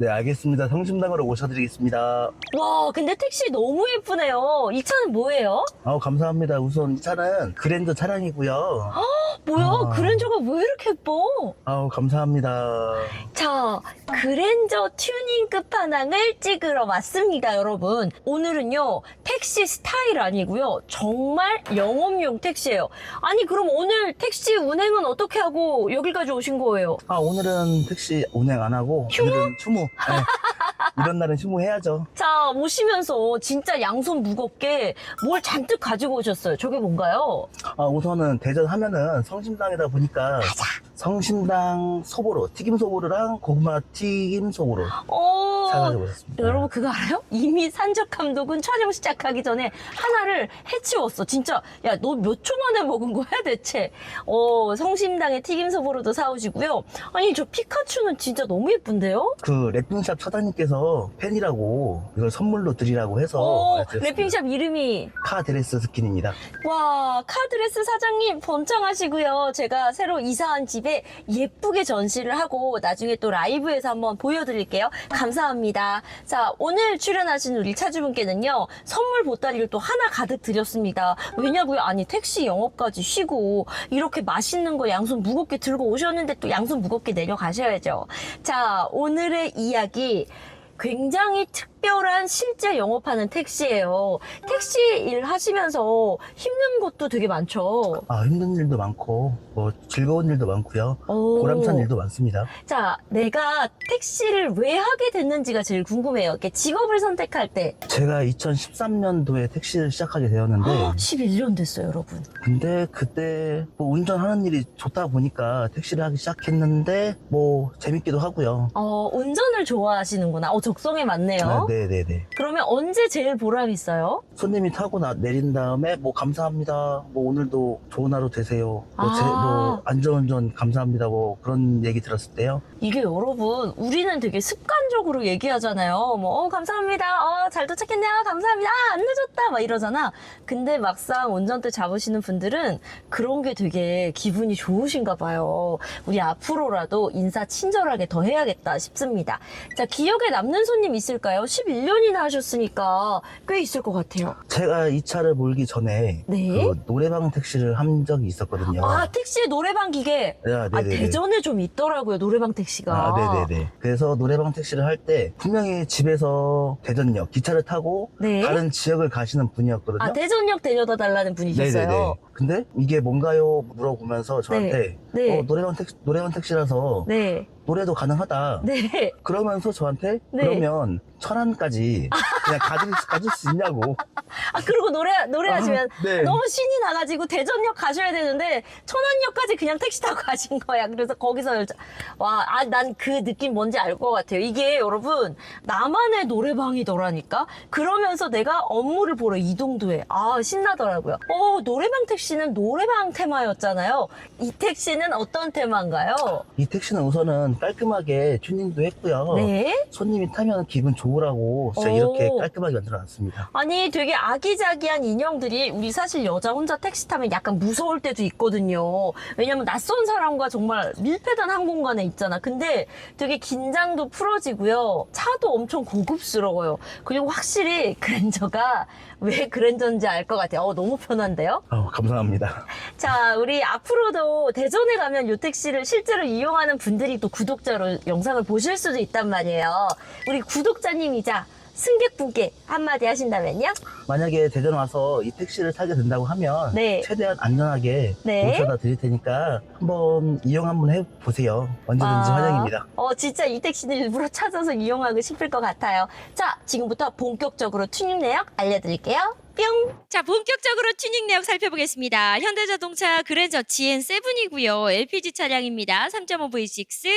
네, 알겠습니다. 성심당으로 모셔드리겠습니다. 와, 근데 택시 너무 예쁘네요. 이 차는 뭐예요? 아우, 감사합니다. 우선 이 차는 그랜저 차량이고요. 뭐야, 아. 그랜저가 왜 이렇게 예뻐? 아우, 감사합니다. 자, 그랜저 튜닝 끝판왕을 찍으러 왔습니다, 여러분. 오늘은요, 택시 스타일 아니고요. 정말 영업용 택시예요. 아니, 그럼 오늘 택시 운행은 어떻게 하고 여기까지 오신 거예요? 아, 오늘은 택시 운행 안 하고, 오늘은 추 무. 네. 이런 날은 추무해야죠. 자, 오시면서 진짜 양손 무겁게 뭘 잔뜩 가지고 오셨어요. 저게 뭔가요? 아, 우선은 대전 하면은 성심당이다 보니까. 성심당 소보로, 튀김 소보로랑 고구마 튀김 소보로 어, 사가지고 오셨습니다. 여러분 그거 알아요? 이미 산적 감독은 촬영 시작하기 전에 하나를 해치웠어. 진짜 야 너 몇 초 만에 먹은 거야 대체? 어 성심당의 튀김 소보로도 사오시고요. 아니 저 피카츄는 진짜 너무 예쁜데요? 그 랩핑샵 사장님께서 팬이라고 이걸 선물로 드리라고 해서. 어 드렸습니다. 랩핑샵 이름이 카 드레스 스킨입니다. 와 카드레스 사장님 번창하시고요. 제가 새로 이사한 집에 예쁘게 전시를 하고 나중에 또 라이브에서 한번 보여드릴게요. 감사합니다. 자 오늘 출연하신 우리 차주분께는요 선물 보따리를 또 하나 가득 드렸습니다. 왜냐고요? 아니 택시 영업까지 쉬고 이렇게 맛있는 거 양손 무겁게 들고 오셨는데 또 양손 무겁게 내려가셔야죠. 자 오늘의 이야기. 굉장히 특 별한 실제 영업하는 택시예요. 택시 일 하시면서 힘든 것도 되게 많죠. 아, 힘든 일도 많고, 뭐, 즐거운 일도 많고요. 오. 보람찬 일도 많습니다. 자, 내가 택시를 왜 하게 됐는지가 제일 궁금해요. 이렇게 직업을 선택할 때. 제가 2013년도에 택시를 시작하게 되었는데, 11년 됐어요, 여러분. 근데 그때 뭐 운전하는 일이 좋다 보니까 택시를 하기 시작했는데, 뭐, 재밌기도 하고요. 어, 운전을 좋아하시는구나. 어, 적성에 맞네요. 아, 네네네. 그러면 언제 제일 보람 있어요? 손님이 타고 나, 내린 다음에, 뭐, 감사합니다. 뭐, 오늘도 좋은 하루 되세요. 뭐, 제, 아. 뭐, 안전운전 감사합니다. 뭐, 그런 얘기 들었을 때요. 이게 여러분, 우리는 되게 습관적으로 얘기하잖아요. 뭐, 어, 감사합니다. 어, 잘 도착했네요. 감사합니다. 아, 안 늦었다. 막 이러잖아. 근데 막상 운전대 잡으시는 분들은 그런 게 되게 기분이 좋으신가 봐요. 우리 앞으로라도 인사 친절하게 더 해야겠다 싶습니다. 자, 기억에 남는 손님 있을까요? 11년이나 하셨으니까 꽤 있을 것 같아요. 제가 이 차를 몰기 전에, 네. 그 노래방 택시를 한 적이 있었거든요. 아, 택시에 노래방 기계. 아, 아, 네네네. 대전에 좀 있더라고요. 노래방 택시가. 아, 네네네. 그래서 노래방 택시를 할 때 분명히 집에서 대전역 기차를 타고 네. 다른 지역을 가시는 분이었거든요. 아, 대전역 데려다 달라는 분이셨어요. 네네네. 근데 이게 뭔가요? 물어보면서 저한테 네. 어, 노래방 택시, 노래방 택시라서 네. 노래도 가능하다. 네. 그러면서 저한테 네. 그러면 천안까지 그냥 가줄, 수- 가줄 수 있냐고. 아, 그리고 노래, 노래하시면 아, 네. 너무 신이 나가지고 대전역 가셔야 되는데 천안역까지 그냥 택시 타고 가신 거야. 그래서 거기서 여자, 와, 아, 난그 느낌 뭔지 알 것 같아요. 이게 여러분, 나만의 노래방이더라니까? 그러면서 내가 업무를 보러 이동도 해. 아, 신나더라고요. 어, 노래방 택시는 노래방 테마였잖아요. 이 택시는 어떤 테마인가요? 이 택시는 우선은 깔끔하게 튜닝도 했고요. 네. 손님이 타면 기분 좋으라고 진짜 오. 이렇게 깔끔하게 만들어 놨습니다. 아니 되게 아기자기한 인형들이 우리 사실 여자 혼자 택시 타면 약간 무서울 때도 있거든요. 왜냐면 낯선 사람과 정말 밀폐된 한 공간에 있잖아. 근데 되게 긴장도 풀어지고요. 차도 엄청 고급스러워요. 그리고 확실히 그랜저가 왜 그랜저인지 알 것 같아요. 어, 너무 편한데요? 어, 감사합니다. 자, 우리 앞으로도 대전에 가면 요 택시를 실제로 이용하는 분들이 또 구독자로 영상을 보실 수도 있단 말이에요. 우리 구독자님이자 승객분께 한마디 하신다면요? 만약에 대전 와서 이 택시를 타게 된다고 하면 네. 최대한 안전하게 네. 모셔다 드릴 테니까 한번 이용 한번 해보세요. 언제든지 아, 환영입니다. 어, 진짜 이 택시는 일부러 찾아서 이용하고 싶을 것 같아요. 자, 지금부터 본격적으로 튜닝 내역 알려드릴게요. 뿅! 자, 본격적으로 튜닝 내역 살펴보겠습니다. 현대자동차 그랜저 GN7이고요. LPG 차량입니다. 3.5 V6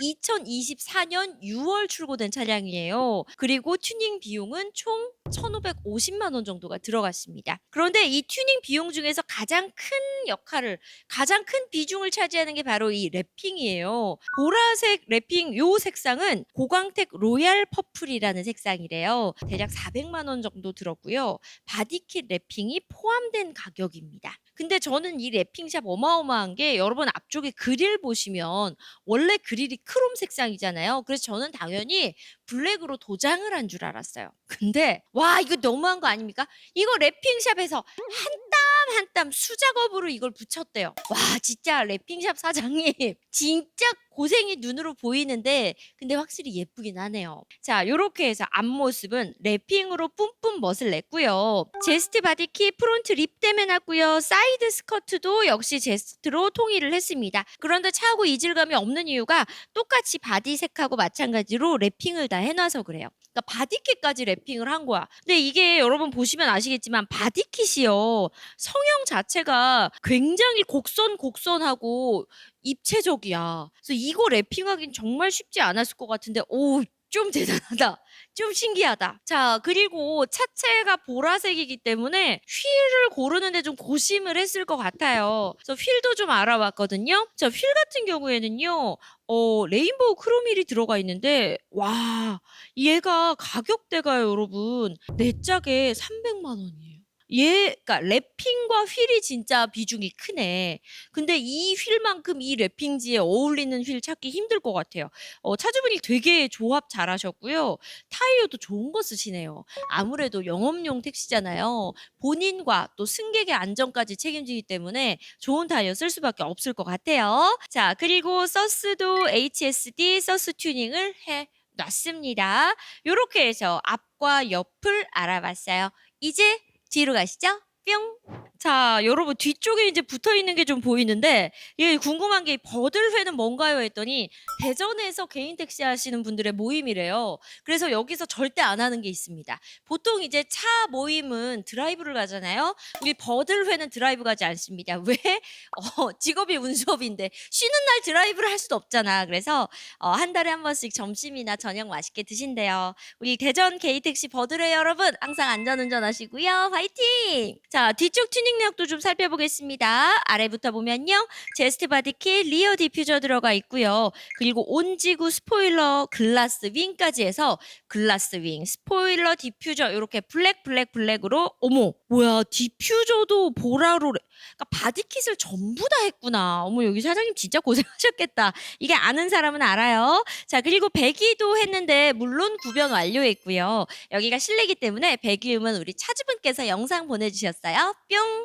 2024년 6월 출고된 차량이에요. 그리고 튜닝 비용은 총 1,550만 원 정도가 들어갔습니다. 그런데 이 튜닝 비용 중에서 가장 큰 역할을 가장 큰 비중을 차지하는 게 바로 이 랩핑이에요. 보라색 랩핑 요 색상은 고광택 로얄 퍼플이라는 색상이래요. 대략 400만 원 정도 들었고요. 바디킷 랩핑이 포함된 가격입니다. 근데 저는 이 랩핑샵 어마어마한 게 여러분 앞쪽에 그릴 보시면 원래 그릴이 크롬 색상이잖아요. 그래서 저는 당연히 블랙으로 도장을 한 줄 알았어요. 근데 와 이거 너무한 거 아닙니까? 이거 랩핑샵에서 한 땀 한 땀 수작업으로 이걸 붙였대요. 와 진짜 랩핑샵 사장님 진짜 고생이 눈으로 보이는데 근데 확실히 예쁘긴 하네요. 자 요렇게 해서 앞모습은 랩핑으로 뿜뿜 멋을 냈고요. 제스트 바디키 프론트 립댐 해놨고요. 사이드 스커트도 역시 제스트로 통일을 했습니다. 그런데 차하고 이질감이 없는 이유가 똑같이 바디 색하고 마찬가지로 랩핑을 다 해놔서 그래요. 그러니까 바디킷까지 랩핑을 한 거야. 근데 이게 여러분 보시면 아시겠지만 바디킷이요. 성형 자체가 굉장히 곡선 곡선하고 입체적이야. 그래서 이거 랩핑하긴 정말 쉽지 않았을 것 같은데 오. 좀 대단하다. 좀 신기하다. 자, 그리고 차체가 보라색이기 때문에 휠을 고르는데 좀 고심을 했을 것 같아요. 그래서 휠도 좀 알아봤거든요. 자, 휠 같은 경우에는요, 어, 레인보우 크로밀이 들어가 있는데, 와, 얘가 가격대가요, 여러분. 내 짝에 300만 원이에요. 얘, 그니까 랩핑과 휠이 진짜 비중이 크네. 근데 이 휠만큼 이 랩핑지에 어울리는 휠 찾기 힘들 것 같아요. 어, 차주분이 되게 조합 잘하셨고요. 타이어도 좋은 거 쓰시네요. 아무래도 영업용 택시잖아요. 본인과 또 승객의 안전까지 책임지기 때문에 좋은 타이어 쓸 수밖에 없을 것 같아요. 자, 그리고 서스도 HSD 서스 튜닝을 해 놨습니다. 요렇게 해서 앞과 옆을 알아봤어요. 이제 뒤로 가시죠. 뿅. 자, 여러분 뒤쪽에 이제 붙어 있는 게 좀 보이는데 예, 궁금한 게 버들회는 뭔가요 했더니 대전에서 개인 택시 하시는 분들의 모임이래요. 그래서 여기서 절대 안 하는 게 있습니다. 보통 이제 차 모임은 드라이브를 가잖아요. 우리 버들회는 드라이브 가지 않습니다. 왜? 어, 직업이 운수업인데 쉬는 날 드라이브를 할 수도 없잖아. 그래서 어, 한 달에 한 번씩 점심이나 저녁 맛있게 드신대요. 우리 대전 개인 택시 버들회 여러분 항상 안전운전 하시고요. 화이팅! 자, 뒤쪽 튜닝 내역도 좀 살펴보겠습니다. 아래부터 보면요. 제스트 바디킷 리어 디퓨저 들어가 있고요. 그리고 온지구 스포일러 글라스 윙까지 해서 글라스 윙, 스포일러 디퓨저 이렇게 블랙 블랙 블랙으로 어머 뭐야 디퓨저도 보라로 그러니까 바디킷을 전부 다 했구나. 어머 여기 사장님 진짜 고생하셨겠다. 이게 아는 사람은 알아요. 자 그리고 배기도 했는데 물론 구변 완료했고요. 여기가 실내기 때문에 배기음은 우리 차주분께서 영상 보내주셨어요. 뿅.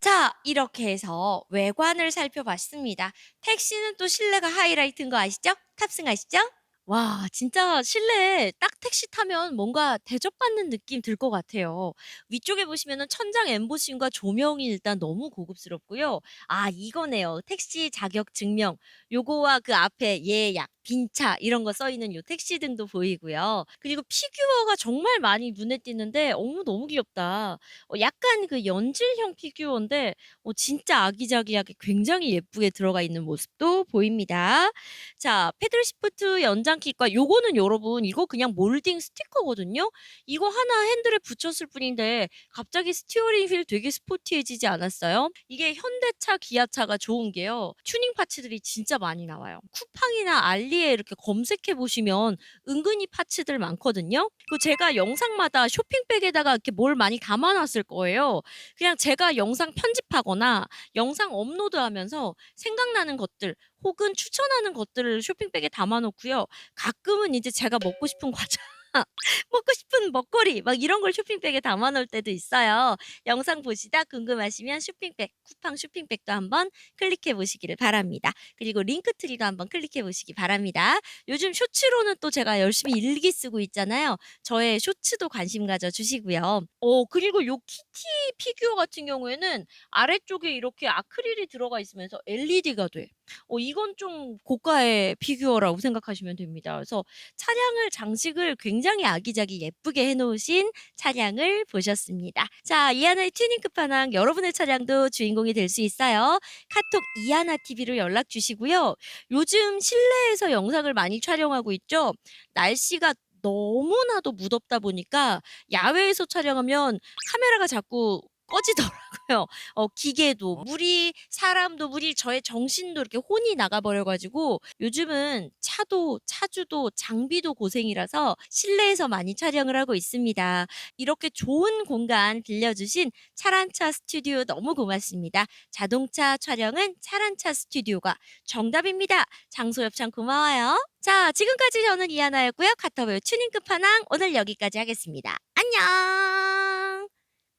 자, 이렇게 해서 외관을 살펴봤습니다. 택시는 또 실내가 하이라이트인 거 아시죠? 탑승하시죠? 와, 진짜 실내에 딱 택시 타면 뭔가 대접받는 느낌 들 것 같아요. 위쪽에 보시면은 천장 엠보싱과 조명이 일단 너무 고급스럽고요. 아, 이거네요. 택시 자격 증명. 요거와 그 앞에 예약, 빈차 이런 거 써 있는 요 택시 등도 보이고요. 그리고 피규어가 정말 많이 눈에 띄는데 어머 너무 귀엽다. 어, 약간 그 연질형 피규어인데 어, 진짜 아기자기하게 굉장히 예쁘게 들어가 있는 모습도 보입니다. 자, 패들 시프트 연장킷과 요거는 여러분 이거 그냥 몰딩 스티커거든요. 이거 하나 핸들에 붙였을 뿐인데 갑자기 스티어링 휠 되게 스포티해지지 않았어요? 이게 현대차, 기아차가 좋은 게요. 튜닝 파츠들이 진짜 많이 나와요. 쿠팡이나 알리 에 이렇게 검색해 보시면 은근히 파츠들 많거든요. 그 제가 영상마다 쇼핑백에다가 이렇게 뭘 많이 담아놨을 거예요. 그냥 제가 영상 편집하거나 영상 업로드하면서 생각나는 것들 혹은 추천하는 것들을 쇼핑백에 담아놓고요. 가끔은 이제 제가 먹고 싶은 과자. 먹고 싶은 먹거리 막 이런 걸 쇼핑백에 담아 놓을 때도 있어요. 영상 보시다 궁금하시면 쇼핑백, 쿠팡 쇼핑백도 한번 클릭해 보시기를 바랍니다. 그리고 링크트리도 한번 클릭해 보시기 바랍니다. 요즘 쇼츠로는 또 제가 열심히 일기 쓰고 있잖아요. 저의 쇼츠도 관심 가져 주시고요. 어, 그리고 요 키티 피규어 같은 경우에는 아래쪽에 이렇게 아크릴이 들어가 있으면서 LED가 돼. 어, 이건 좀 고가의 피규어라고 생각하시면 됩니다. 그래서 차량을 장식을 굉장히 굉장히 아기자기 예쁘게 해놓으신 차량을 보셨습니다. 자, 이하나의 튜닝 끝판왕 여러분의 차량도 주인공이 될 수 있어요. 카톡 이하나 TV로 연락 주시고요. 요즘 실내에서 영상을 많이 촬영하고 있죠. 날씨가 너무나도 무덥다 보니까 야외에서 촬영하면 카메라가 자꾸 꺼지더라고요. 어, 기계도 물이 사람도 물이 저의 정신도 이렇게 혼이 나가버려가지고 요즘은 차도 차주도 장비도 고생이라서 실내에서 많이 촬영을 하고 있습니다. 이렇게 좋은 공간 빌려주신 차란차 스튜디오 너무 고맙습니다. 자동차 촬영은 차란차 스튜디오가 정답입니다. 장소 협찬 고마워요. 자, 지금까지 저는 이하나였고요. 카터웨어 튜닝 끝판왕 오늘 여기까지 하겠습니다. 안녕!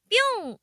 뿅!